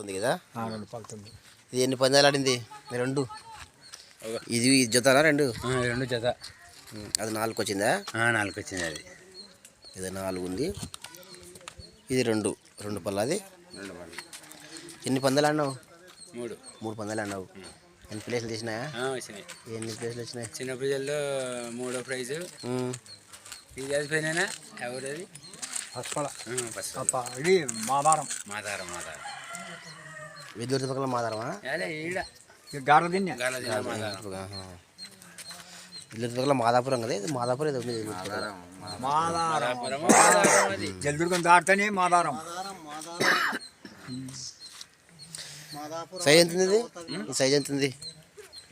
ఉంది కదా? ఆ, రెండు పలుతుంది ఇది ఎన్ని పందాలు ఆడింది? రెండు. ఇది ఇది జతనా రెండు? రెండు జత. అది నాలుగు వచ్చిందా నాలుగు వచ్చింది అది. ఇది నాలుగు ఉంది ఇది రెండు. రెండు పళ్ళది రెండు పళ్ళు. ఎన్ని పందాలు ఆడినావు? మూడు. మూడు పందాలు ఆడినావు. ఎన్ని ప్లేస్లు తీసినాయా? ఎన్ని ప్లేస్లు వచ్చినాయి? చిన్న ప్రజల్లో మూడో ప్రైజు. ఇది చదిపోయినా ఎవరది? పసుపల ఫస్ట్ అప్ప ఇది మాదారం. మాతారం మాతారం విద్యుత్ పక్కల మాదారమా ఇది. విద్యుత్ పక్కల మాదాపురం కదా ఇది? మాదాపురం ఏదో ఉంది అది. జల్దుర్గం దాటితేనే మాదారం సైజ్ ఎంత ఉంది ఇది? ఈ సైజ్ ఎంత ఉంది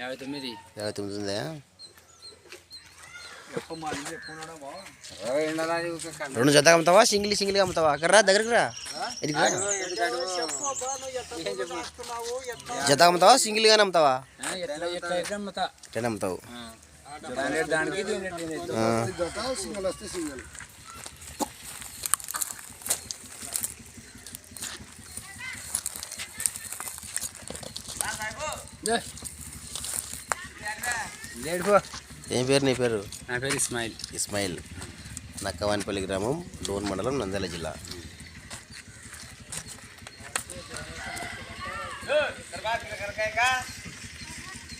యాభై తొమ్మిది. యాభై తొమ్మిది ఉందా? రెండు జతగా అమ్ముతావా సింగిల్ సింగిల్గా అమ్ముతావా అక్కడ రా దగ్గరికి రా. జత అమ్ముతావా సింగిల్గానే అమ్ముతావా ఎట్లా అమ్ముతావు దాని ఏం పేరు నీ పేరు? నా పేరు ఇస్మాయిల్. ఇస్మాయిల్. నక్కవానిపల్లి గ్రామం డోన్ మండలం నంద్యాల జిల్లా.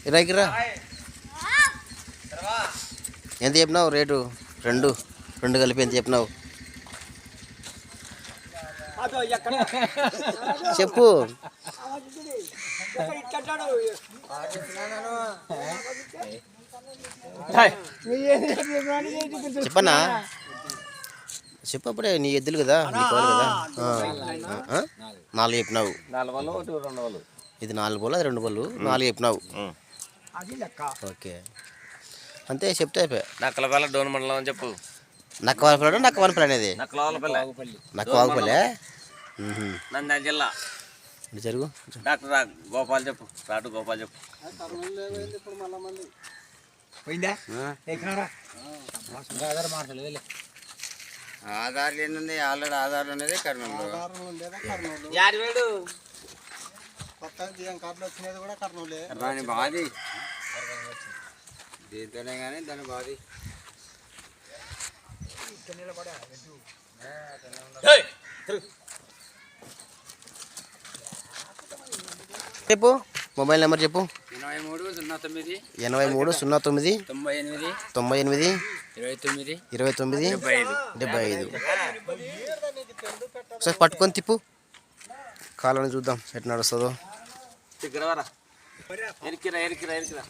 ఇరాకి రా. ఎంత చెప్పినావు రేటు? రెండు. రెండు కలిపి ఎంత చెప్పినావు? చెప్పు. చెప్పన్నా? చెప్పు అప్పుడే నీ ఎద్దులు కదా నీ కోలు కదా? నాలుగు చెప్పినావు. ఇది నాలుగు బోలు అది రెండు బోలు నాలుగు చెప్పినావు. అది లెక్క. ఓకే. అంతే చెప్తే అయిపోయా. నక్కలపల్లి డోన్ మండలం అని చెప్పు. నక్క వానపల్లి నక్క వానపల్లి అనేది నక్కలపల్లి నక్క వాగుపల్లె నంద్యాల జిల్లా. జరుగు? డాక్టర్ రా గోపాల్ చెప్పు. రాటు గోపాల్ చెప్పు. పోయిందా? ఎక్కినారా ఆధార్ మార్చలేదు ఆధార్ ఏంటండి ఆల్రెడీ ఆధార్ అనేది కర్నూలు. దాని బాధి. దీంతోనే కానీ దాని బాధి. చెప్పు. మొబైల్ నెంబర్ చెప్పు. ఎనభై మూడు సున్నా తొమ్మిది. ఎనభై మూడు సున్నా తొమ్మిది. తొంభై ఎనిమిది. తొంభై ఎనిమిది. ఇరవై తొమ్మిది. ఇరవై తొమ్మిది. డెబ్బై ఐదు. ఒకసారి పట్టుకొని తిప్పు. కాలని చూద్దాం ఎట్లా నడుస్తుందో. ఇక్కడ వరా ఎరికిరా ఎరికిరా ఎరికిరా.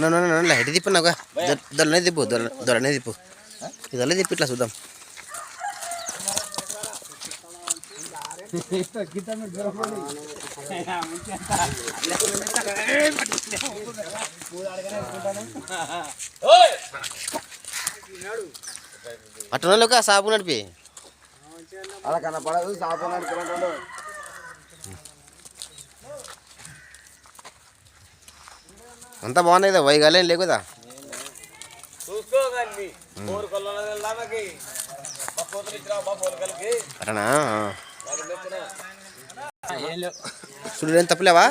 నన్ను హెడ్ తిప్పు నాకు. దొరనే తిప్పు దొర దొరనే తిప్పు. ఇదల్లే తిప్పు ఇట్లా చూద్దాం. అట్లా సాపు నడిపి. అలా కనపడదు సాపు నడుపుకుంటాడు అంతా బాగున్నాయి కదా వైగాలేం లేవు కదా. చూసుకోగలి చూడు ఏం తప్పలేవా?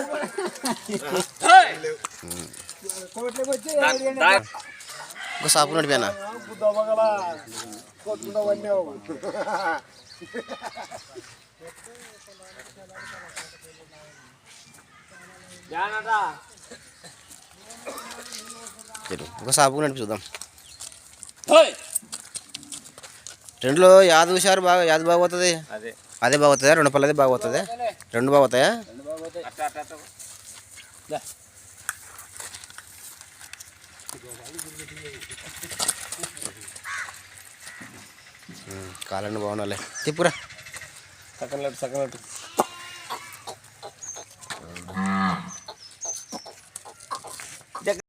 ఒక సాపు నడిపానా సరే, ఒక సాపు నడిపి చూద్దాం. రెండులో యాద్ హుషారు బాగా యాద్ బాగోతుంది అదే. అదే బాగోతుందా రెండు పళ్ళదే బాగోతుంది రెండు బాగుతాయా? కాలండి బాగున్నాలే తిప్పురా. సగం సగం